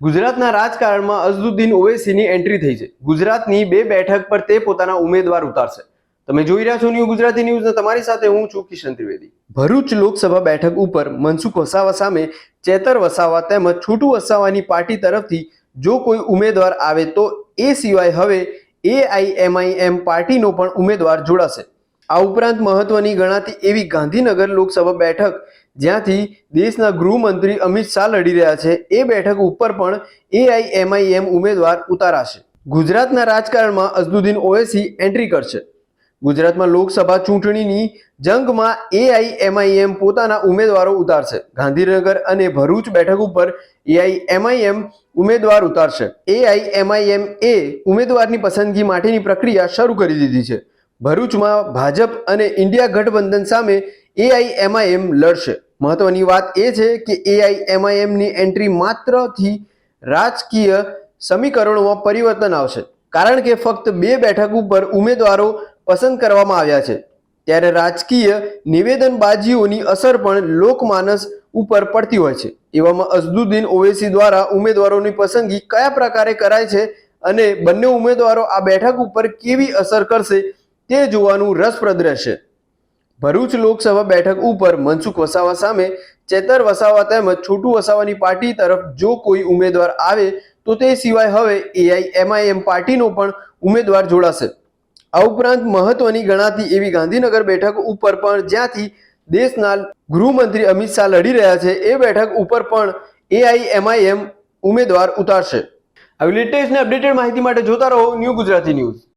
ગુજરાતના રાજકારણમાં અઝદુદ્દીન ઓવેસીની એન્ટ્રી થઈ છે. ગુજરાતની બે બેઠક પર તે પોતાના ઉમેદવાર ઉતારશે. તમે જોઈ રહ્યા છો ન્યૂ ગુજરાતી ન્યૂઝ તમારી સાથે હું છું કિશન ત્રિવેદી. ભરૂચ લોકસભા બેઠક ઉપર મનસુખ વસાવા સામે ચેતર વસાવા તેમજ છૂટું વસાવાની પાર્ટી તરફથી જો કોઈ ઉમેદવાર આવે તો એ સિવાય હવે એઆઈએમઆઈએમ પાર્ટીનો પણ ઉમેદવાર જોડાશે. આ ઉપરાંત મહત્વની ગણાતી એવી ગાંધીનગર લોકસભા બેઠક, જ્યાંથી દેશના ગૃહમંત્રી અમિત શાહ લડી રહ્યા છે. એ બેઠક ઉપર પણ એઆઈએમઆઈએમ ઉમેદવાર ઉતારાશે. ગુજરાતના રાજકારણમાં અઝદુદ્દીન ઓએસી એન્ટ્રી કરશે. ગુજરાતમાં લોકસભા ચૂંટણીની જંગમાં એઆઈએમઆઈએમ પોતાના ઉમેદવારો ઉતારશે. ગાંધીનગર અને ભરૂચ બેઠક ઉપર એઆઈએમઆઈએમ ઉમેદવાર ઉતારશે. એઆઈએમઆઈએમ એ ઉમેદવારની પસંદગી માટેની પ્રક્રિયા શરૂ કરી દીધી છે. ભરૂચમાં ભાજપ અને ઇન્ડિયા ગઠબંધન સામે એઆઈએમઆઈએમ લડશે. મહત્વની વાત એ છે કે એઆઈએમઆઈએમની એન્ટ્રી માત્રથી રાજકીય સમીકરણોમાં પરિવર્તન આવશે. કારણ કે ફક્ત બે બેઠક ઉપર ઉમેદવારો પસંદ કરવામાં આવ્યા છે. ત્યારે રાજકીય નિવેદનબાજીઓની અસર પણ લોકમાનસ ઉપર પડતી હોય છે. એવામાં અઝદુદ્દીન ઓવેસી દ્વારા ઉમેદવારોની પસંદગી કયા પ્રકારે કરાય છે અને બંને ઉમેદવારો આ બેઠક ઉપર કેવી અસર કરશે તે જોવાનું રસપ્રદ રહેશે. ભરૂચ લોકસભા બેઠક ઉપર મનસુખ વસાવા સામે, ચેતર વસાવા તેમજ છોટુ વસાવાની પાર્ટી તરફ જો કોઈ ઉમેદવાર આવે, તો તે સિવાય હવે એઆઈ એમઆઈએમ પાર્ટીનો પણ ઉમેદવાર જોડાશે. આ ઉપરાંત મહત્વની ગણાતી એવી ગાંધીનગર બેઠક ઉપર પણ જ્યાંથી દેશના ગૃહમંત્રી અમિત શાહ લડી રહ્યા છે, એ બેઠક ઉપર પણ એઆઈ એમઆઈએમ ઉમેદવાર ઉતારશે. આવી લેટેસ્ટ અપડેટેડ માહિતી માટે જોતા રહો ન્યૂ ગુજરાતી ન્યૂઝ.